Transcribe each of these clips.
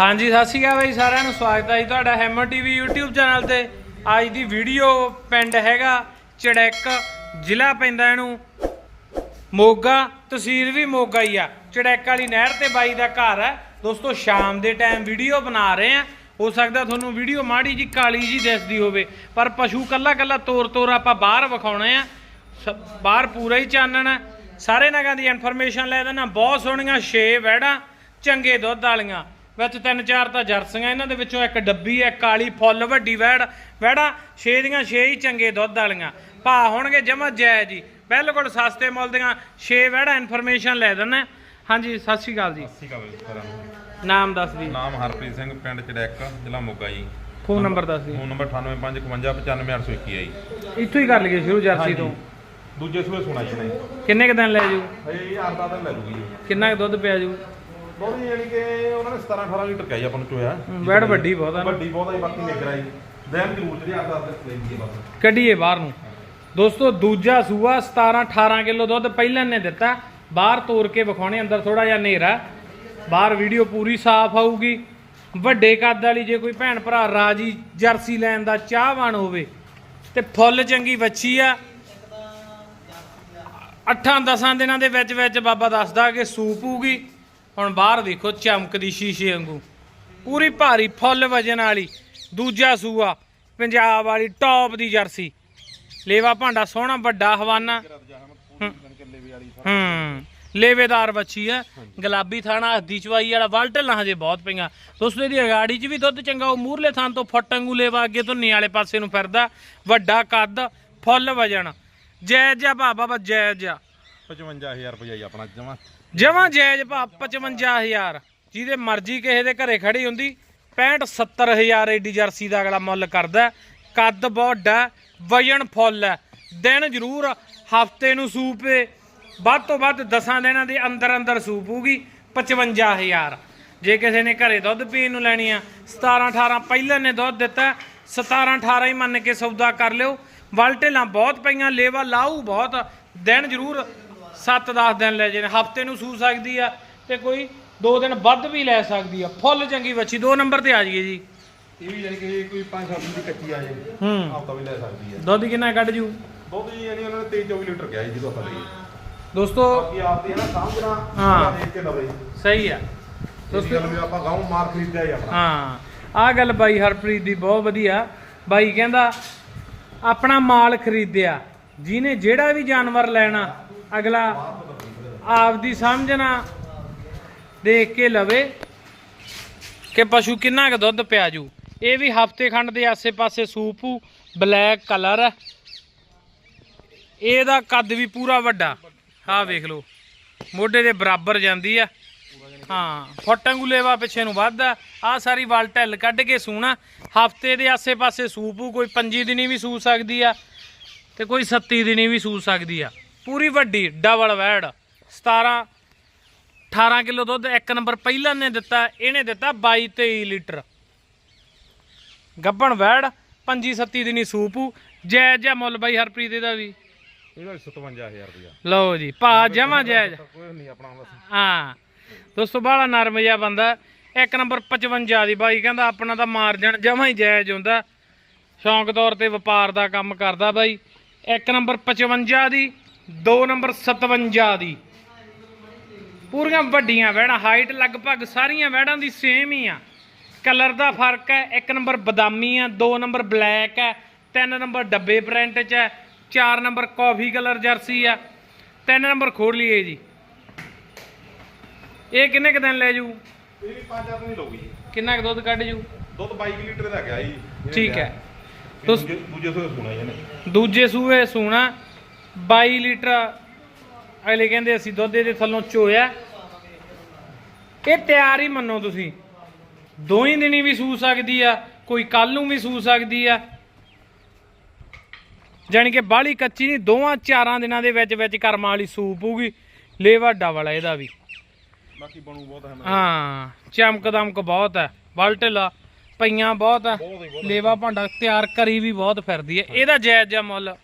ਹਾਂਜੀ, ਸਤਿ ਸ਼੍ਰੀ ਅਕਾਲ ਬਾਈ, ਸਾਰਿਆਂ ਨੂੰ ਸਵਾਗਤ ਹੈ ਜੀ ਤੁਹਾਡਾ ਹੈਮਰ ਟੀਵੀ YouTube ਚੈਨਲ ਤੇ। ਅੱਜ ਦੀ ਵੀਡੀਓ ਪਿੰਡ ਹੈਗਾ ਚੜੈਕ, ਜ਼ਿਲ੍ਹਾ ਪੈਂਦਾ ਇਹਨੂੰ ਮੋਗਾ, ਤਹਿਸੀਲ ਵੀ ਮੋਗਾ ਹੀ ਆ। ਚੜੈਕ ਵਾਲੀ ਨਹਿਰ ਤੇ ਬਾਈ ਦਾ ਘਰ ਹੈ। ਦੋਸਤੋ, ਸ਼ਾਮ ਦੇ ਟਾਈਮ ਵੀਡੀਓ ਬਣਾ ਰਹੇ ਆ ਹੋ ਸਕਦਾ ਤੁਹਾਨੂੰ ਵੀਡੀਓ ਮਾੜੀ ਜੀ ਕਾਲੀ ਜੀ ਦਿਸਦੀ ਹੋਵੇ, ਪਰ ਪਸ਼ੂ ਕੱਲਾ ਕੱਲਾ ਤੋਰ ਤੋਰ ਆਪਾਂ ਬਾਹਰ ਵਿਖਾਉਣੇ ਆ ਸ- ਬਾਹਰ ਪੂਰਾ ਹੀ ਚਾਨਣਾ ਸਾਰੇ ਨਗਾਂ ਦੀ ਇਨਫੋਰਮੇਸ਼ਨ ਲੈ ਦੇਣਾ ਬਹੁਤ ਸੋਹਣੀਆਂ ਛੇ ਵੈੜਾਂ ਚੰਗੇ ਦੁੱਧ ਵਾਲੀਆਂ। ਵਿੱਚ ਤਿੰਨ ਚਾਰ ਤਾਂ ਜਰਸੀਆਂ ਇਹਨਾਂ ਦੇ ਵਿੱਚੋਂ ਇੱਕ ਡੱਬੀ ਹੈ ਕਾਲੀ ਫੁੱਲ ਵੱਡੀ ਵੈੜ। ਵੈੜਾਂ ਛੇ ਦੀਆਂ ਛੇ ਹੀ ਚੰਗੇ ਦੁੱਧ ਵਾਲੀਆਂ। ਭਾ ਹੋਣਗੇ ਜਮਾ ਜੈ ਜੀ। ਬਿਲਕੁਲ ਸਸਤੇ ਮੁੱਲ ਦੀਆਂ ਛੇ ਵੈੜਾਂ ਇਨਫੋਰਮੇਸ਼ਨ ਲੈ ਦਿੰਨਾ ਹਾਂਜੀ ਸਤਿ ਸ਼੍ਰੀ ਅਕਾਲ ਜੀ। ਸਤਿ ਸ਼੍ਰੀ ਅਕਾਲ ਜੀ ਸਾਰਿਆਂ ਨੂੰ। ਨਾਮ ਦੱਸ ਦੀ ਨਾਮ ਹਰਪ੍ਰੀਤ ਸਿੰਘ ਪਿੰਡ ਚੜੈਕ ਜ਼ਿਲ੍ਹਾ ਮੋਗਾ ਜੀ। ਫੋਨ ਨੰਬਰ ਦੱਸ ਦੀ ਫੋਨ ਨੰਬਰ 9855955821 ਹੈ ਜੀ। ਇੱਥੋਂ ਹੀ ਕਰ ਲਈਏ ਸ਼ੁਰੂ ਜਰਸੀ ਤੋਂ। ਦੂਜੇ ਸੂਏ ਸੁਣਾ ਜੀ ਕਿੰਨੇ ਕ ਦਿਨ ਲੈ ਜੂ? ਇਹ ਆਰਦਾ ਤਾਂ ਲੈ ਲੂਗੀ ਜੀ। ਕਿੰਨਾ ਕੁ ਦੁੱਧ ਪਿਆ ਜੂ? ਬਹੁਤ ਯਾਨੀ ਕਿ ਉਹਨਾਂ ਨੇ 17 18 ਲੀਟਰ ਕਿਹਾ ਆਪਾਂ ਨੂੰ ਚੋਇਆ। ਵੈੜ ਵੱਡੀ ਬਹੁਤ ਆ ਨਾ। ਵੱਡੀ ਬਹੁਤ ਆ ਜੀ ਬਾਕੀ ਨਿਗਰਾ ਜੀ। ਦੈਮ ਜ਼ਰੂਰ ਜਿਹੜੀ ਆਰਦਾ ਆਰਦਾ ਲੈਂਦੀ ਹੈ ਬਸ। ਕੱਢੀਏ ਬਾਹਰ ਨੂੰ। ਦੋਸਤੋ ਦੂਜਾ ਸੂਆ 17 18 ਕਿਲੋ ਦੁੱਧ ਪਹਿਲਾਂ ਨੇ ਦਿੱਤਾ। ਬਾਹਰ ਤੋੜ ਕੇ ਵਿਖਾਉਣੇ ਅੰਦਰ ਥੋੜਾ ਜਿਹਾ ਹਨੇਰਾ। ਬਾਹਰ ਵੀਡੀਓ ਪੂਰੀ ਸਾਫ਼ ਆਊਗੀ। ਵੱਡੇ ਕੱਦ ਵਾਲੀ ਜੇ ਕੋਈ ਭੈਣ ਭਰਾ ਰਾਜੀ ਜਰਸੀ ਲੈਣ ਦਾ ਚਾਹਵਾਨ ਹੋਵੇ ਤੇ ਫੁੱਲ ਚੰਗੀ ਵੱਛੀ ਆ। ਅੱਠਾਂ ਦਸਾਂ ਦਿਨਾਂ ਦੇ ਵਿੱਚ ਵਿੱਚ ਬਾਬਾ ਦੱਸਦਾ ਕਿ ਸੂਪ ਹੋਊਗੀ। ਹੁਣ ਬਾਹਰ ਦੇਖੋ ਚਮਕਦੀ ਸ਼ੀਸ਼ੇ ਵਾਂਗੂ। ਪੂਰੀ ਭਾਰੀ ਫੁੱਲ ਵਜਨ ਵਾਲੀ, ਦੂਜਾ ਸੂਆ, ਪੰਜਾਬ ਵਾਲੀ ਟੌਪ ਦੀ ਜਰਸੀ। ਲੇਵਾ ਭਾਂਡਾ ਸੋਹਣਾ, ਵੱਡਾ ਹਵਾਨਾ। ਹੂੰ। ਲੇਵੇਦਾਰ ਬੱਚੀ ਹੈ। ਗੁਲਾਬੀ ਥਾਣਾ, ਹੱਦੀ ਚਵਾਈ ਵਾਲਾ, ਵਲਟਲਾਂ ਹਜੇ ਬਹੁਤ ਪਈਆਂ। ਦੋਸਤੋ ਇਹਦੀ ਅਗਾੜੀ 'ਚ ਵੀ ਦੁੱਧ ਚੰਗਾ, ਉਹ ਮੂਰਲੇ ਥਾਂ ਤੋਂ ਫਟੰਗੂ ਲੇਵਾ ਅੱਗੇ ਤੋਂ ਨੀ ਵਾਲੇ ਪਾਸੇ ਨੂੰ ਫਿਰਦਾ। ਵੱਡਾ ਕੱਦ, ਫੁੱਲ ਵਜਣ ਜੈ ਜੈ ਭਾ ਬਾਬਾ ਜਾਇਜ਼ ਜਿਹਾ 55000 ਰੁਪਇਆ ਆਪਣਾ ਜਮਾ। ਜਮਾਂ ਜਾਇਜ਼ ਭਾ 55000 ਜਿਹਦੇ ਮਰਜ਼ੀ ਕਿਸੇ ਦੇ ਘਰੇ ਖੜੀ ਹੁੰਦੀ 65 70000 ਏਡੀ ਜਰਸੀ ਦਾ ਅਗਲਾ ਮੁੱਲ ਕਰਦਾ ਕੱਦ ਬਹੁਤ ਵਜਨ ਫੁੱਲ ਹੈ। ਦਿਨ ਜ਼ਰੂਰ ਹਫ਼ਤੇ ਨੂੰ ਸੂਪ ਏ। ਵੱਧ ਤੋਂ ਵੱਧ 10 ਦਿਨਾਂ ਦੇ ਅੰਦਰ ਅੰਦਰ ਸੂਪ ਹੋਊਗੀ 55000 ਜੇ ਕਿਸੇ ਨੇ ਘਰੇ ਦੁੱਧ ਪੀਣ ਨੂੰ ਲੈਣੀ ਆ 17 18 ਪਹਿਲਾਂ ਨੇ ਦੁੱਧ ਦਿੱਤਾ 17 18 ਹੀ ਮੰਨ ਕੇ ਸੌਦਾ ਕਰ ਲਿਓ। ਵਲਟੇਲਾਂ ਬਹੁਤ ਪਈਆਂ, ਲੇਵਾ ਲਾਊ ਬਹੁਤ। ਦਿਨ ਜ਼ਰੂਰ 7-10 ਦਿਨ ਲੈ ਜੇ ਹਫ਼ਤੇ ਨੂੰ ਸੂ ਸਕਦੀ ਆ ਤੇ ਕੋਈ 2 ਦਿਨ ਵੱਧ ਵੀ ਲੈ ਸਕਦੀ ਆ। ਫੁੱਲ ਚੰਗੀ ਬੱਚੀ 2 ਨੰਬਰ ਤੇ ਆ ਜੀ। ਇਹ ਵੀ ਯਾਨੀ ਕਿ ਕੋਈ 5-7 ਦਿਨ ਦੀ ਕੱਚੀ ਆ ਜੇ ਹੂੰ। ਹਫਤਾ ਵੀ ਲੈ ਸਕਦੀ ਹੈ ਦੁੱਧ ਕਿੰਨਾ ਕੱਢ ਜੂ? ਦੁੱਧ ਜੀ ਯਾਨੀ ਉਹਨਾਂ ਨੇ 23-24 ਲੀਟਰ ਕਿਹਾ ਜੀ ਜਦੋਂ ਆਪਾਂ ਲਈਏ। ਦੋਸਤੋ ਬਾਕੀ ਆਪਦੀ ਹੈ ਨਾ ਸਮਝਣਾ ਹਾਂ। ਦੇਖ ਕੇ ਲਵੇ ਸਹੀ ਆ। ਦੋਸਤੋ ਗੱਲ ਵੀ ਆਪਾਂ ਗਾਉਂ ਮਾਰ ਖਰੀਦਿਆ ਆਪਣਾ। ਹਾਂ ਆ ਗੱਲ ਬਾਈ ਹਰਪ੍ਰੀਤ ਦੀ ਬਹੁਤ ਵਧੀਆ। ਬਾਈ ਕਹਿੰਦਾ ਆਪਣਾ ਮਾਲ ਖਰੀਦਿਆ ਜਿਹਨੇ ਜਿਹੜਾ ਵੀ ਜਾਨਵਰ ਲੈਣਾ ਅਗਲਾ ਆਪਦੀ ਸਮਝਣਾ ਦੇਖ ਕੇ ਲਵੇ ਕਿ ਪਸ਼ੂ ਕਿੰਨਾ ਕੁ ਦੁੱਧ ਪਿਆ ਜੂ। ਇਹ ਵੀ ਹਫ਼ਤੇ ਖੰਡ ਦੇ ਆਸੇ-ਪਾਸੇ ਸੂਪੂ ਬਲੈਕ ਕਲਰ। ਹੈ ਇਹਦਾ ਕੱਦ ਵੀ ਪੂਰਾ ਵੱਡਾ। ਆਹ ਵੇਖ ਲਓ, ਮੋਢੇ ਦੇ ਬਰਾਬਰ ਜਾਂਦੀ ਆ। ਹਾਂ ਫੁੱਟਾਂਗੂ ਲੇਵਾ ਪਿੱਛੇ ਨੂੰ ਵੱਧਦਾ। ਆ ਸਾਰੀ ਵਲ ਢਿੱਲ ਕੱਢ ਕੇ ਸੂਣਾ। ਹਫ਼ਤੇ ਦੇ ਆਸੇ-ਪਾਸੇ ਸੂਪੂ ਕੋਈ 25 ਦਿਨੀ ਵੀ ਸੂ ਸਕਦੀ ਆ ਤੇ ਕੋਈ 37 ਦਿਨੀ ਵੀ ਸੂ ਸਕਦੀ ਆ। ਪੂਰੀ ਵੱਡੀ ਡਬਲ ਵੈੜ 17 18 ਕਿਲੋ ਦੁੱਧ ਇੱਕ ਨੰਬਰ ਪਹਿਲਾਂ ਨੇ ਦਿੱਤਾ ਇਹਨੇ ਦਿੱਤਾ 22 23 ਲੀਟਰ। ਗੱਬਣ ਵੈੜ 25 37 ਦਿਨੀ ਸੂਪੂ ਜੈ ਜੈ ਮੁੱਲ ਬਾਈ ਹਰਪ੍ਰੀਤ ਇਹਦਾ ਵੀ। ਇਹਦਾ 57000 ਰੁਪਇਆ। ਲਓ ਜੀ ਭਾ ਜਮਾ ਜਾਇਜ਼ ਕੋਈ ਨਹੀਂ ਆਪਣਾ ਬਸ। ਹਾਂ। ਦੋਸਤੋ ਬਾਹਲਾ ਨਰਮ ਜਿਹਾ ਬੰਦਾ। ਇੱਕ ਨੰਬਰ 55 ਦੀ ਬਾਈ ਕਹਿੰਦਾ ਆਪਣਾ ਤਾਂ ਮਾਰਜਨ ਜਮਾ ਹੀ ਜਾਇਜ਼ ਹੁੰਦਾ। ਸ਼ੌਂਕ ਤੌਰ ਤੇ ਵਪਾਰ ਦਾ ਕੰਮ ਕਰਦਾ ਬਾਈ। ਇੱਕ ਨੰਬਰ 55 ਦੀ। ਦੋ ਨੰਬਰ 57 ਦੀ। ਪੂਰੀਆਂ ਵੱਡੀਆਂ ਵਹਿੜਾਂ ਹਾਈਟ ਲਗਭਗ ਸਾਰੀਆਂ ਵਹਿੜਾਂ ਦੀ ਸੇਮ ਹੀ ਆ। ਕਲਰ ਦਾ ਫ਼ਰਕ ਹੈ ਇੱਕ ਨੰਬਰ ਬਦਾਮੀ ਆ ਦੋ ਨੰਬਰ ਬਲੈਕ ਹੈ ਤਿੰਨ ਨੰਬਰ ਡੱਬੇ ਪ੍ਰਿੰਟ ਚ ਹੈ ਚਾਰ ਨੰਬਰ ਕਾਫੀ ਕਲਰ ਜਰਸੀ ਆ ਤਿੰਨ ਨੰਬਰ ਖੋਲ ਲਈਏ ਜੀ। ਇਹ ਕਿੰਨੇ ਕ ਦਿਨ ਲੈ ਜੂ? ਇਹ ਵੀ 5-4 ਨਹੀਂ ਲਊਗੀ ਕਿੰਨਾ ਕ ਦੁੱਧ ਕੱਢ ਜੂ? ਦੁੱਧ 22 ਲੀਟਰ ਦਾ ਗਿਆ ਜੀ। ਠੀਕ। ਹੈ। ਦੂਜੇ ਸੋਏ ਸੁਣਾ ਜੀ ਦੂਜੇ ਸੂਏ ਸੂਣਾ। 22 ਲੀਟਰ ਅਗਲੇ ਕਹਿੰਦੇ ਅਸੀਂ ਦੁੱਧ ਇਹਦੇ ਥੱਲੋਂ ਚੋਇਆ ਇਹ ਤਿਆਰ ਹੀ ਮੰਨੋ ਤੁਸੀਂ। ਦੋ ਹੀ ਦਿਨੀ ਵੀ ਸੂ ਸਕਦੀ ਆ ਕੋਈ ਕੱਲ ਨੂੰ ਵੀ ਸੂ ਸਕਦੀ ਆ। ਜਾਣੀ ਕਿ ਬਾਹਲੀ ਕੱਚੀ ਨਹੀਂ ਦੋਵਾਂ ਚਾਰਾਂ ਦਿਨਾਂ ਦੇ ਵਿੱਚ ਵਿੱਚ ਕਰਮਾਂ ਵਾਲੀ ਸੂਪ ਹੋਊਗੀ ਲੇਵਾ ਡਬਲ ਆ ਇਹਦਾ ਵੀ। ਬਾਕੀ ਬਣੂ ਬਹੁਤ ਹੈ ਹਾਂ ਚਮਕ ਦਮਕ ਬਹੁਤ ਹੈ ਬਲਟਲਾ ਪਈਆਂ ਬਹੁਤ ਬਹੁਤ ਲੇਵਾ ਭਾਂਡਾ ਤਿਆਰ ਕਰੀ ਵੀ ਬਹੁਤ ਫਿਰਦੀ ਹੈ। ਇਹਦਾ ਜਾਇਜ਼ ਜਿਹਾ ਮੁੱਲ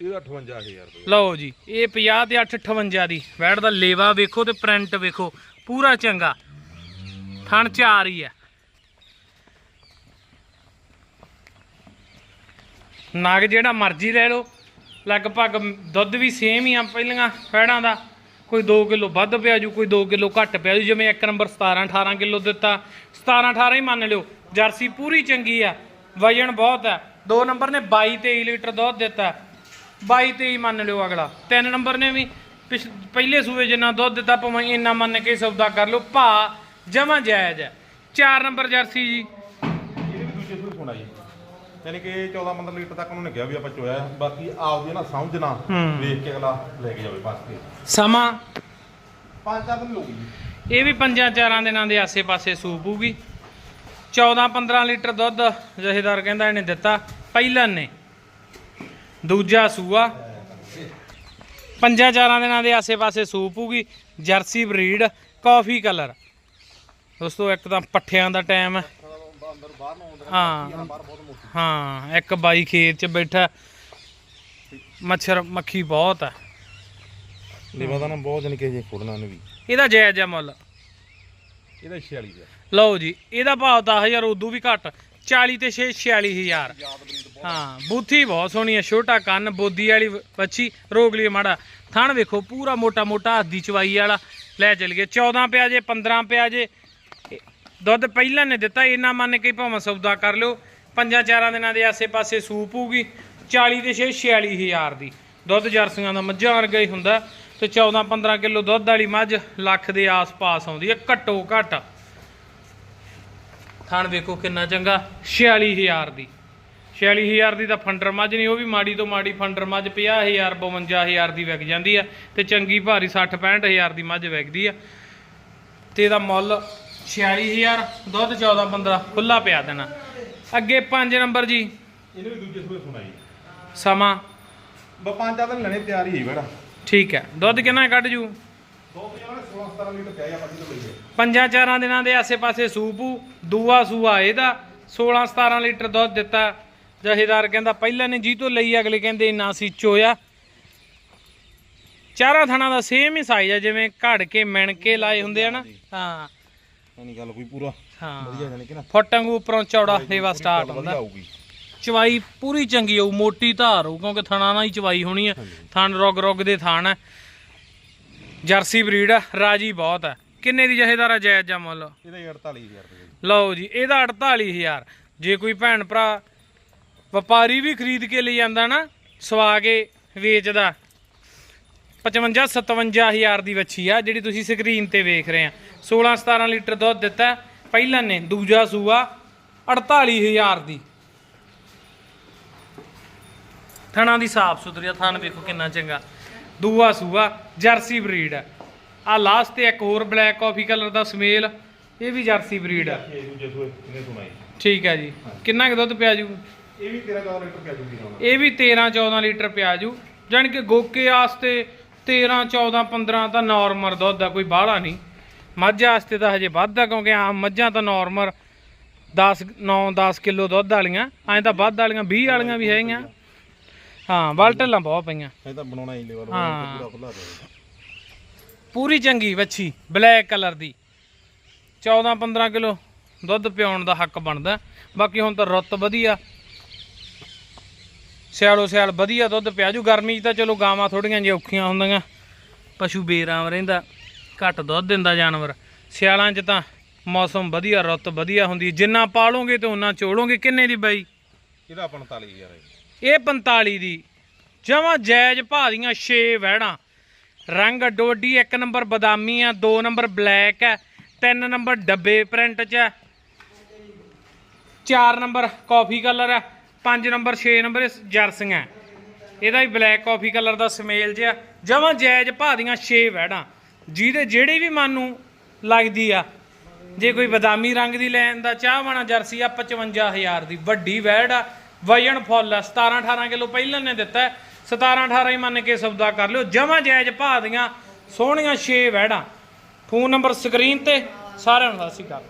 ਇਹਦਾ 58000 ਰੁਪਇਆ ਲਓ ਜੀ, ਇਹ 50 ਤੇ 8 58 ਦੀ। ਵੈੜ ਦਾ ਲੇਵਾ ਵੇਖੋ ਤੇ ਪ੍ਰਿੰਟ ਵੇਖੋ, ਪੂਰਾ ਚੰਗਾ। ਥਣ ਚਾਰ ਹੀ ਆ ਨਗ ਜਿਹੜਾ ਮਰਜ਼ੀ ਲੈ ਲਓ, ਲਗਭਗ ਦੁੱਧ ਵੀ ਸੇਮ ਹੀ ਆ ਪਹਿਲੀਆਂ ਫੈੜਾਂ ਦਾ। ਕੋਈ 2 ਕਿਲੋ ਵੱਧ ਪਿਆ ਜੂ, ਕੋਈ 2 ਕਿਲੋ ਘੱਟ ਪਿਆ ਜੂ, ਜਿਵੇਂ ਇੱਕ ਨੰਬਰ 17 18 ਕਿਲੋ ਦਿੱਤਾ। 17 18 ਹੀ ਮੰਨ ਲਿਓ, ਜਰਸੀ ਪੂਰੀ ਚੰਗੀ ਆ, ਵਜਨ ਬਹੁਤ ਹੈ। ਦੋ ਨੰਬਰ ਨੇ 22 23 ਲੀਟਰ ਦੁੱਧ ਦਿੱਤਾ। 22 23 ਮੰਨ ਲਿਓ ਅਗਲਾ। ਤਿੰਨ ਨੰਬਰ ਨੇ ਵੀ। ਪਹਿਲੇ ਸੂਏ ਜਿੰਨਾ ਦੁੱਧ ਦਿੱਤਾ ਭਾਵੇਂ ਇੰਨਾ ਮੰਨ ਕੇ ਸੌਦਾ ਕਰ ਲਓ। ਭਾ ਜਮਾ ਜਾਇਜ਼ ਹੈ। ਚਾਰ ਨੰਬਰ ਜਰਸੀ ਜੀ। ਇਹਦੇ ਵੀ ਦੂਜੇ ਸੂਏ ਸੋਣਾ ਜੀ। ਯਾਨੀ ਕਿ 14 15 ਲੀਟਰ ਤੱਕ ਉਹਨੇ ਕਿਹਾ ਵੀ ਆਪਾਂ ਚੋਇਆ। ਬਾਕੀ ਆਪਦੀ ਨਾ ਸਮਝਣਾ। ਵੇਖ ਕੇ ਅਗਲਾ ਲੈ ਕੇ ਜਾਵੇ ਪਾਸ ਤੇ। ਸਮਾਂ? ਪੰਜ ਚਾਰ ਦਿਨ ਲੋਗੀ ਇਹ ਵੀ ਪੰਜਾਂ ਚਾਰਾਂ ਦਿਨਾਂ ਦੇ ਆਸੇ-ਪਾਸੇ ਸੂਪੂਗੀ 14-15 ਲੀਟਰ ਦੁੱਧ ਜਹੇਦਾਰ ਕਹਿੰਦਾ ਇਹਨੇ ਦਿੱਤਾ। ਪਹਿਲਾ ਨੇ ਦੂਜਾ ਸੂਆ। ਪੰਜਾਂ ਚਾਰਾਂ ਦਿਨਾਂ ਦੇ ਆਸੇ-ਪਾਸੇ ਸੂਪੂਗੀ ਜਰਸੀ ਬਰੀਡ ਕਾਫੀ ਕਲਰ। ਦੋਸਤੋ ਇੱਕ ਤਾਂ ਪੱਠਿਆਂ ਦਾ ਟਾਈਮ ਹੈ। ਹਾਂ ਹਾਂ ਇੱਕ ਬਾਈ ਖੇਤ 'ਚ ਬੈਠਾ। ਮੱਛਰ ਮੱਖੀ ਬਹੁਤ ਹੈ। ਲੇਵਾ ਦਾ ਨਾ ਬਹੁਤ ਜਨ ਕੇ ਜੇ ਖੋਲਣਾ ਨੇ ਵੀ। ਇਹਦਾ ਜਾਇਜ਼ ਹੈ ਮੁੱਲ। ਇਹਦਾ 46 ਦਾ ਲਓ ਜੀ ਇਹਦਾ ਭਾਅ 10000 ਉਦੋਂ ਵੀ ਘੱਟ। 40 ਤੇ 6 46000 ਯਾਦ ਹਾਂ, ਬੂਥੀ ਬਹੁਤ ਸੋਹਣੀ ਹੈ ਛੋਟਾ ਕੰਨ, ਬੋਦੀ ਵਾਲੀ ਬੱਚੀ, ਰੋਗ ਲਈ ਮਾੜਾ। ਥਣ ਵੇਖੋ, ਪੂਰਾ ਮੋਟਾ ਮੋਟਾ ਹੱਦੀ ਚਵਾਈ ਵਾਲਾ। ਲੈ ਚਲ ਗਏ 14 ਪਿਆ ਜੇ 15 ਪਿਆ ਜੇ। ਦੁੱਧ ਪਹਿਲਾਂ ਨੇ ਦਿੱਤਾ, ਇੰਨਾ ਮੰਨ ਕੇ ਭਾਵੇਂ ਸੌਦਾ ਕਰ ਲਿਓ। ਪੰਜਾਂ ਚਾਰਾਂ ਦਿਨਾਂ ਦੇ ਆਸੇ-ਪਾਸੇ ਸੂਪ ਹੋਊਗੀ 40 ਤੇ 6 46000 ਦੀ। ਦੁੱਧ ਜਰਸੀਆਂ ਦਾ ਮੱਝਾਂ ਵਰਗਾ ਹੀ ਹੁੰਦਾ। ਤੇ 14 15 ਕਿਲੋ ਦੁੱਧ ਵਾਲੀ ਮੱਝ ਲੱਖ ਦੇ ਆਸ-ਪਾਸ ਆਉਂਦੀ ਹੈ ਘੱਟੋ ਘੱਟ ਥਣ ਵੇਖੋ ਕਿੰਨਾ ਚੰਗਾ 46000 ਦੀ। 46000 ਦੀ ਤਾਂ ਫੰਡਰ ਮੱਝ ਨਹੀਂ ਉਹ ਵੀ ਮਾੜੀ ਤੋਂ ਮਾੜੀ ਫੰਡਰ ਮੱਝ 50000 52000 ਦੀ ਵਿਕ ਜਾਂਦੀ ਆ ਤੇ ਚੰਗੀ ਭਾਰੀ 60 65000 ਦੀ ਮੱਝ ਵਿਕਦੀ ਆ। ਤੇ ਇਹਦਾ ਮੁੱਲ 46000 ਦੁੱਧ 14 15 ਖੁੱਲਾ ਪਿਆ ਦੇਣਾ। ਅੱਗੇ 5 ਨੰਬਰ ਜੀ। ਇਹਨੇ ਵੀ ਦੂਜੇ ਸੂਏ ਸੋਣਾ ਜੀ। ਸਮਾਂ। ਬਾ ਪੰਜ ਚਾਰ ਦਿਨ ਲੈਣੇ ਤਿਆਰ ਹੈ ਬੇੜਾ ਠੀਕ ਹੈ। ਦੁੱਧ ਕਿੰਨਾ ਕੱਢ ਜੂ? ਦੋ ਪੰਜਾਹ ਨੇ 16 17 ਲੀਟਰ ਪਿਆ ਆਪਾਂ ਜਿੱਦ ਲਈਏ ਪੰਜਾਂ ਚਾਰਾਂ ਦਿਨਾਂ ਦੇ ਆਸੇ-ਪਾਸੇ ਸੂਪੂ ਦੂਆ ਸੂਆ ਇਹਦਾ 16 17 ਲੀਟਰ ਦੁੱਧ ਦਿੱਤਾ। ਜਹੇਦਾਰ ਕਹਿੰਦਾ ਪਹਿਲਾਂ ਨੇ ਜੀ ਤੋਂ ਲਈ ਅਗਲੇ ਕਹਿੰਦੇ ਇੰਨਾ ਸੀ ਚੋਇਆ। ਚਾਰਾਂ ਥਾਣਾ ਦਾ ਸੇਮ ਹੀ ਸਾਈਜ਼ ਹੈ ਜਿਵੇਂ ਘੜ ਕੇ ਮਿਣ ਕੇ ਲਾਏ ਹੁੰਦੇ ਆ ਨਾ। ਹਾਂ। ਨਹੀਂ ਗੱਲ ਕੋਈ ਪੂਰਾ। ਹਾਂ। ਵਧੀਆ ਜਾਨੀ ਕਿ ਨਾ। ਫੁੱਟ ਵਾਂਗੂ ਉੱਪਰੋਂ ਚੌੜਾ ਲੇਵਾ ਸਟਾਰਟ ਹੁੰਦਾ। ਚਵਾਈ ਪੂਰੀ ਚੰਗੀ ਹੋਊ ਮੋਟੀ ਧਾਰ ਹੋਊ ਕਿਉਂਕਿ ਥਣਾ ਨਾਲ ਹੀ ਚਵਾਈ ਹੋਣੀ ਹੈ ਥਣ ਰੋਗ ਰੋਗ ਦੇ ਥਣ ਹੈ ਜਰਸੀ ਬਰੀਡ ਆ ਰਾਜੀ ਬਹੁਤ ਹੈ ਕਿੰਨੇ ਦੀ ਜਹੇਦਾਰ ਆ ਜਾਇਜ਼ ਜਾਂ ਮੁੱਲ? ਇਹਦਾ ਹੀ 48000 ਰੁਪਏ ਜੀ। ਲਓ ਜੀ ਇਹਦਾ 48000 ਜੇ ਕੋਈ ਭੈਣ ਭਰਾ ਵਪਾਰੀ ਵੀ ਖਰੀਦ ਕੇ ਲਈ ਜਾਂਦਾ ਨਾ ਸਵਾ ਕੇ ਵੇਚਦਾ। 55 57000 ਦੀ ਵੱਛੀ ਆ ਜਿਹੜੀ ਤੁਸੀਂ ਸਕਰੀਨ ਤੇ ਵੇਖ ਰਹੇ ਆ। 16 17 ਲੀਟਰ ਦੁੱਧ ਦਿੱਤਾ ਪਹਿਲਾਂ ਨੇ ਦੂਜਾ ਸੂਆ 48000 ਦੀ। ਥਣਾ ਦੀ ਸਾਫ਼ ਸੁਥਰੀ ਆ, ਥਣ ਵੇਖੋ ਕਿੰਨਾ ਚੰਗਾ। ਦੂਆ ਸੂਆ ਜਰਸੀ ਬਰੀਡ ਆ ਆ ਲਾਸਟ ਤੇ ਇੱਕ ਹੋਰ ਬਲੈਕ ਕਾਫੀ ਕਲਰ ਦਾ ਸਮੇਲ ਇਹ ਵੀ ਜਰਸੀ ਬਰੀਡ ਆ ਇਹ ਦੂਜੇ ਸੂਏ ਇਹਨੇ ਸੁਣਾਈ ਠੀਕ ਹੈ ਜੀ। ਕਿੰਨਾ ਕੁ ਦੁੱਧ ਪਿਆ ਜੂ? ਇਹ ਵੀ 13 14 ਲੀਟਰ ਪਿਆ ਹੁਣ। ਇਹ ਵੀ 13 14 ਲੀਟਰ ਪਿਆ ਜੂ। ਜਾਣੀ ਕਿ ਗੋਕੇ ਵਾਸਤੇ 13 14 15 ਤਾਂ ਨਾਰਮਲ ਦੁੱਧ ਆ ਕੋਈ ਬਾਹਲਾ ਨਹੀਂ। ਮੱਝ ਵਾਸਤੇ ਤਾਂ ਹਜੇ ਵੱਧ ਆ ਕਿਉਂਕਿ ਆਮ ਮੱਝਾਂ ਤਾਂ ਨਾਰਮਲ 10 9 10 ਕਿਲੋ ਦੁੱਧ ਵਾਲੀਆਂ। ਐਂ ਤਾਂ ਵੱਧ ਵਾਲੀਆਂ 20 ਵਾਲੀਆਂ ਵੀ ਹੈਗੀਆਂ। ਹਾਂ ਬਲਟਲਾਂ ਬਹੁਤ ਪਈਆਂ। ਇਹ ਤਾਂ ਬਣਾਉਣਾ ਹੀ ਲੇਵਰ ਹਾਂ। ਪੂਰਾ ਖੁੱਲਾ ਦੇ ਪੂਰੀ ਚੰਗੀ ਵੱਛੀ ਬਲੈਕ ਕਲਰ ਦੀ। 14 15 ਕਿਲੋ ਦੁੱਧ ਪਿਆਉਣ ਦਾ ਹੱਕ ਬਣਦਾ। ਬਾਕੀ ਹੁਣ ਤਾਂ ਰੁੱਤ ਵਧੀਆ। ਸਿਆਲੋ ਸਿਆਲ ਵਧੀਆ ਦੁੱਧ ਪਿਆ ਜੂ। ਗਰਮੀ 'ਚ ਤਾਂ ਚਲੋ ਗਾਵਾਂ ਥੋੜੀਆਂ ਜਿਹੀਆਂ ਔਖੀਆਂ ਹੁੰਦੀਆਂ। ਪਸ਼ੂ ਬੇਰਾਮ ਰਹਿੰਦਾ ਘੱਟ ਦੁੱਧ ਦਿੰਦਾ ਜਾਨਵਰ। ਸਿਆਲਾਂ 'ਚ ਤਾਂ ਮੌਸਮ ਵਧੀਆ ਰੁੱਤ ਵਧੀਆ ਹੁੰਦੀ। ਜਿੰਨਾ ਪਾਲੋਗੇ ਤੇ ਉਹਨਾਂ ਚੋਲੋਗੇ। ਕਿੰਨੇ ਦੀ ਬਾਈ? ਇਹਦਾ 45000 ਹੈ। ਇਹ 45 ਦੀ। ਜਮਾਂ ਜਾਇਜ਼ ਭਾਅ ਦੀਆਂ 6 ਵਹਿੜਾਂ। ਰੰਗ ਅੱਡੋ ਅੱਡੀ ਇੱਕ ਨੰਬਰ ਬਦਾਮੀ ਆ, ਦੋ ਨੰਬਰ ਬਲੈਕ ਹੈ ਤਿੰਨ ਨੰਬਰ ਡੱਬੇ ਪ੍ਰਿੰਟ ਚ ਹੈ ਚਾਰ ਨੰਬਰ ਕਾਫੀ ਕਲਰ ਹੈ ਪੰਜ ਨੰਬਰ 6 ਨੰਬਰ ਜਰਸੀਆਂ ਇਹਦਾ ਵੀ ਬਲੈਕ ਕਾਫੀ ਕਲਰ ਦਾ ਸਮੇਲ ਜਿਹਾ। ਜਮਾਂ ਜਾਇਜ਼ ਭਾਅ ਦੀਆਂ 6 ਵਹਿੜਾਂ। ਜਿਹਦੇ ਜਿਹੜੀ ਵੀ ਮਨ ਨੂੰ ਲੱਗਦੀ ਆ, ਜੇ ਕੋਈ ਬਦਾਮੀ ਰੰਗ ਦੀ ਲੈਣ ਦਾ ਚਾਹ ਚਾਹਵਾਨਾ ਜਰਸੀ ਆ 55000 ਦੀ। ਵੱਡੀ ਵੈੜ ਆ ਵਜਨ ਫੁੱਲ ਆ। 17 18 ਕਿਲੋ ਪਹਿਲਾਂ ਨੇ ਦਿੱਤਾ। ਹੈ। 17 18 ਹੀ ਮੰਨ ਕੇ ਸੌਦਾ ਕਰ ਲਿਓ। ਜਮਾਂ ਜਾਇਜ਼ ਭਾਅ ਦੀਆਂ ਸੋਹਣੀਆਂ 6 ਵੈੜਾਂ ਫੋਨ ਨੰਬਰ ਸਕਰੀਨ ਤੇ ਸਾਰਿਆਂ ਨੂੰ ਸਤਿ ਸ਼੍ਰੀ ਅਕਾਲ।